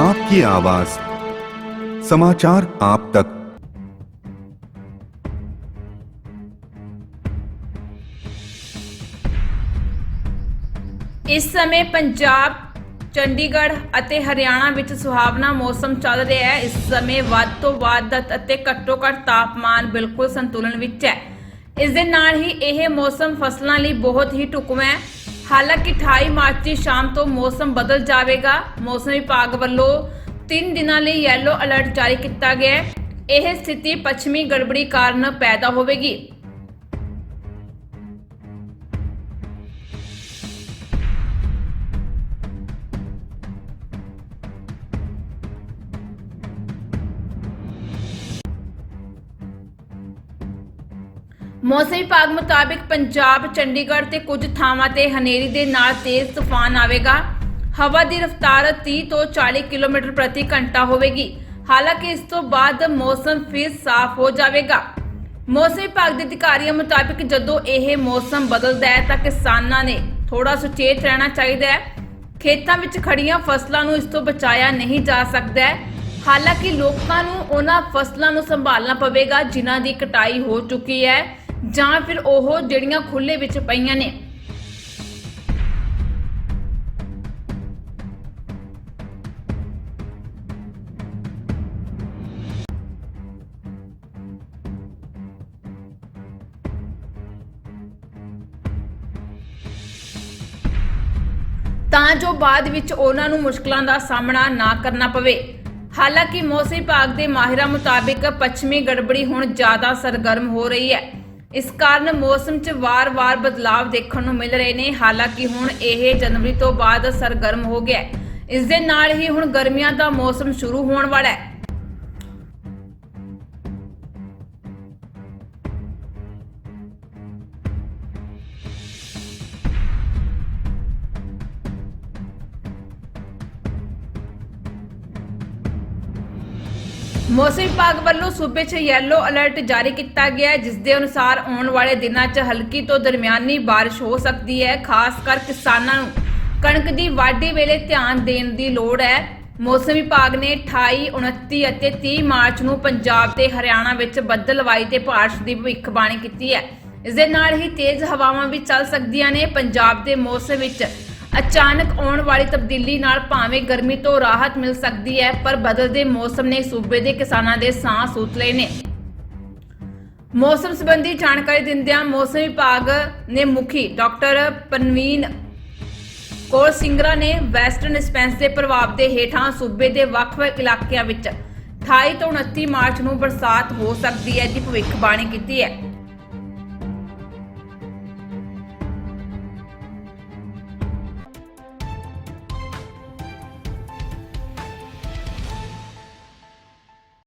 आपकी आवाज समाचार आप तक ਇਸ ਸਮੇਂ ਪੰਜਾਬ ਚੰਡੀਗੜ੍ਹ ਅਤੇ ਹਰਿਆਣਾ ਵਿੱਚ ਸੁਹਾਵਣਾ ਮੌਸਮ ਚੱਲ ਰਿਹਾ ਹੈ ਇਸ ਸਮੇਂ ਵੱਧ ਤੋਂ ਵੱਧ ਅਤੇ ਘੱਟੋ ਘੱਟ ਤਾਪਮਾਨ ਬਿਲਕੁਲ ਸੰਤੁਲਨ ਵਿੱਚ ਹੈ ਇਸ ਦੇ ਨਾਲ ਹੀ ਇਹ ਮੌਸਮ ਫਸਲਾਂ ਲਈ ਬਹੁਤ ਹੀ ਢੁਕਵਾਂ ਹੈ ਹਾਲਾਂਕਿ 28 ਮਾਰਚ ਦੀ ਸ਼ਾਮ ਤੋਂ ਮੌਸਮ ਬਦਲ ਜਾਵੇਗਾ। ਮੌਸਮ ਵਿਭਾਗ ਵੱਲੋਂ 3 ਦਿਨਾਂ ਲਈ ਯੈਲੋ ਅਲਰਟ ਜਾਰੀ ਕੀਤਾ ਗਿਆ ਹੈ। ਇਹ ਸਥਿਤੀ ਪੱਛਮੀ ਗੜਬੜੀ ਕਾਰਨ ਪੈਦਾ ਹੋਵੇਗੀ। ਮੌਸਮ ਵਿਭਾਗ ਮੁਤਾਬਿਕ ਪੰਜਾਬ, ਚੰਡੀਗੜ੍ਹ ਤੇ ਕੁਝ ਥਾਵਾਂ ਤੇ ਹਨੇਰੀ ਦੇ ਨਾਲ ਤੇਜ਼ ਤੂਫਾਨ ਆਵੇਗਾ। ਹਵਾ ਦੀ ਰਫ਼ਤਾਰ 30 ਤੋਂ 40 ਕਿਲੋਮੀਟਰ ਪ੍ਰਤੀ ਘੰਟਾ ਹੋਵੇਗੀ। ਹਾਲਾਂਕਿ ਇਸ ਤੋਂ ਬਾਅਦ ਮੌਸਮ ਫਿਰ ਸਾਫ਼ ਹੋ ਜਾਵੇਗਾ। ਮੌਸਮ ਵਿਭਾਗ ਦੇ ਅਧਿਕਾਰੀਆਂ ਮੁਤਾਬਿਕ ਜਦੋਂ ਇਹ ਮੌਸਮ ਬਦਲਦਾ ਹੈ ਤਾਂ ਕਿਸਾਨਾਂ ਨੇ ਥੋੜਾ ਸੁਚੇਤ ਰਹਿਣਾ ਚਾਹੀਦਾ ਹੈ। ਖੇਤਾਂ ਵਿੱਚ ਖੜੀਆਂ ਫਸਲਾਂ ਨੂੰ ਇਸ ਤੋਂ ਬਚਾਇਆ ਨਹੀਂ ਜਾ ਸਕਦਾ ਹੈ। ਹਾਲਾਂਕਿ ਲੋਕਾਂ ਨੂੰ ਉਹਨਾਂ ਫਸਲਾਂ ਨੂੰ ਸੰਭਾਲਣਾ ਪਵੇਗਾ ਜਿਨ੍ਹਾਂ ਦੀ ਕਟਾਈ ਹੋ ਚੁੱਕੀ ਹੈ। ਜਾਂ ਫਿਰ ਉਹ ਜਿਹੜੀਆਂ ਖੁੱਲੇ ਵਿੱਚ ਪਈਆਂ ਨੇ। ਤਾਂ ਜੋ ਬਾਅਦ ਵਿੱਚ ਉਹਨਾਂ ਨੂੰ ਮੁਸ਼ਕਲਾਂ ਦਾ ਸਾਹਮਣਾ ਨਾ ਕਰਨਾ ਪਵੇ। ਹਾਲਾਂਕਿ ਮੌਸਮ ਵਿਭਾਗ ਦੇ ਮਾਹਿਰਾਂ ਮੁਤਾਬਿਕ ਪੱਛਮੀ ਗੜਬੜੀ ਹੁਣ ਜ਼ਿਆਦਾ ਸਰਗਰਮ ਹੋ ਰਹੀ ਹੈ। ਇਸ ਕਾਰਨ ਮੌਸਮ 'ਚ ਵਾਰ-ਵਾਰ ਬਦਲਾਵ ਦੇਖਣ ਨੂੰ ਮਿਲ ਰਹੇ ਨੇ। ਹਾਲਾਂਕਿ ਹੁਣ ਇਹ ਜਨਵਰੀ ਤੋਂ ਬਾਅਦ ਸਰਗਰਮ ਹੋ ਗਿਆ ਹੈ। ਇਸ ਦੇ ਨਾਲ ਹੀ ਹੁਣ ਗਰਮੀਆਂ ਦਾ ਮੌਸਮ ਸ਼ੁਰੂ ਹੋਣ ਵਾਲਾ ਹੈ। ਮੌਸਮ ਵਿਭਾਗ ਵੱਲੋਂ ਸੂਬੇ 'ਚ ਯੈਲੋ ਅਲਰਟ ਜਾਰੀ ਕੀਤਾ ਗਿਆ ਹੈ ਜਿਸ ਦੇ ਅਨੁਸਾਰ ਆਉਣ ਵਾਲੇ ਦਿਨਾਂ 'ਚ ਹਲਕੀ ਤੋਂ ਦਰਮਿਆਨੀ ਬਾਰਿਸ਼ ਹੋ ਸਕਦੀ ਹੈ ਖਾਸ ਕਰ ਕਿਸਾਨਾਂ ਨੂੰ। ਕਣਕ ਦੀ ਵਾਢੀ ਵੇਲੇ ਧਿਆਨ ਦੇਣ ਦੀ ਲੋੜ ਹੈ। ਮੌਸਮ ਵਿਭਾਗ ਨੇ 28, 29 ਅਤੇ 30 ਮਾਰਚ ਨੂੰ ਪੰਜਾਬ ਤੇ ਹਰਿਆਣਾ ਵਿੱਚ ਬੱਦਲਵਾਈ ਤੇ ਬਾਰਿਸ਼ ਦੀ ਭਵਿੱਖਬਾਣੀ ਕੀਤੀ ਹੈ। ਇਸ ਦੇ ਨਾਲ ਹੀ ਤੇਜ਼ ਹਵਾਵਾਂ ਵੀ ਚੱਲ ਸਕਦੀਆਂ ਨੇ। ਪੰਜਾਬ ਦੇ ਮੌਸਮ ਵਿੱਚ ਅਚਾਨਕ ਆਉਣ ਵਾਲੀ ਤਬਦੀਲੀ ਨਾਲ ਭਾਵੇਂ ਗਰਮੀ ਤੋਂ ਰਾਹਤ ਮਿਲ ਸਕਦੀ ਹੈ, ਪਰ ਬਦਲਦੇ ਮੌਸਮ ਨੇ ਸੂਬੇ ਦੇ ਕਿਸਾਨਾਂ ਦੇ ਸਾਹ ਸੂਤ ਲਏ ਨੇ। ਮੌਸਮ ਸੰਬੰਧੀ ਜਾਣਕਾਰੀ ਦਿੰਦਿਆਂ ਮੌਸਮ ਵਿਭਾਗ ਨੇ ਮੁਖੀ ਡਾਕਟਰ ਪਨਵੀਨ ਕੌਰ ਸਿੰਗਰਾ ਨੇ ਵੈਸਟਰਨ ਡਿਸਪੈਂਸ ਦੇ ਪ੍ਰਭਾਵ ਦੇ ਹੇਠਾਂ ਸੂਬੇ ਦੇ ਵੱਖ-ਵੱਖ ਇਲਾਕਿਆਂ ਵਿੱਚ 28 ਤੋਂ 29 ਮਾਰਚ ਨੂੰ ਬਰਸਾਤ ਹੋ ਸਕਦੀ ਹੈ, ਦੀ ਭਵਿੱਖਬਾਣੀ ਕੀਤੀ ਹੈ।